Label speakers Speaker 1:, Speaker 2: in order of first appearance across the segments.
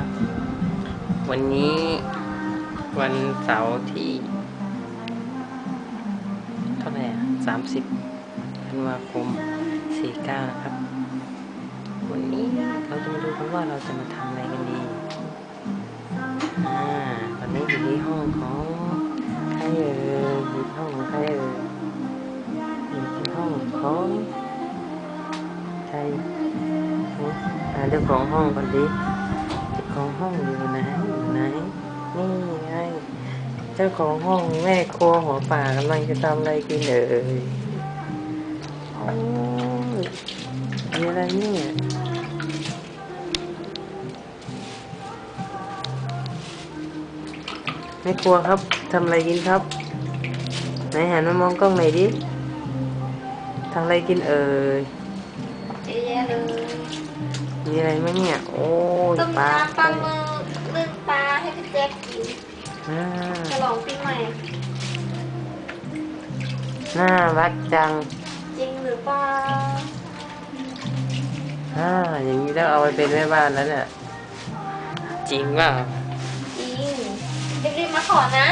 Speaker 1: ครับ วันนี้วันเสาร์ที่ เท่าไหร่อะสามสิบธันวาคมสี่เก้านะครับ วันนี้เราจะมาดูกันว่าเราจะมาทำอะไรกันดีอ่าตอนนี้อยู่ที่ห้องของใครเอ่ยอยู่ห้องของใครเอ่ยอยู่ที่ห้องของใครอ่าเจ้าของห้องก่อนดิเจ้า ของห้องอยู่ไหนอยู่ไหนนี่ไงเจ้าของห้องแม่ครัวหัวป่ากำลังจะทำอะไรกินเอ่ยโอ้ยมีอะไรเนี่ยแม่ครัวครับทำอะไรกินครับไหนหันมามองกล้องหน่อยดิทำอะไรกินเอ่ย มีอะไรไหมเนี่ย โอ้ย
Speaker 2: ต้ม
Speaker 1: ปลา
Speaker 2: น้ำปลาหมึกนึ่งปลาให้พี่แจ๊คกิน
Speaker 1: อ่า
Speaker 2: ฉลองปีใหม่
Speaker 1: น่ารักจัง
Speaker 2: จริงหรือเปล่า
Speaker 1: อ่าอย่างนี้ต้องเอาไปเป็นแม่บ้านแล้วเนี่ย จริงว่า
Speaker 2: จริงรีบๆมาขอนะ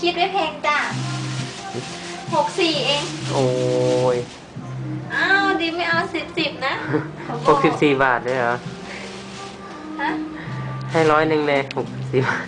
Speaker 2: คิดไว้แพงจ้ะหกสี่เอง
Speaker 1: โอ้ย หกสิบสี่บาทเลยเหรอ
Speaker 2: ฮะ
Speaker 1: ให้ร้อยหนึ่งเลยหกสิบบาท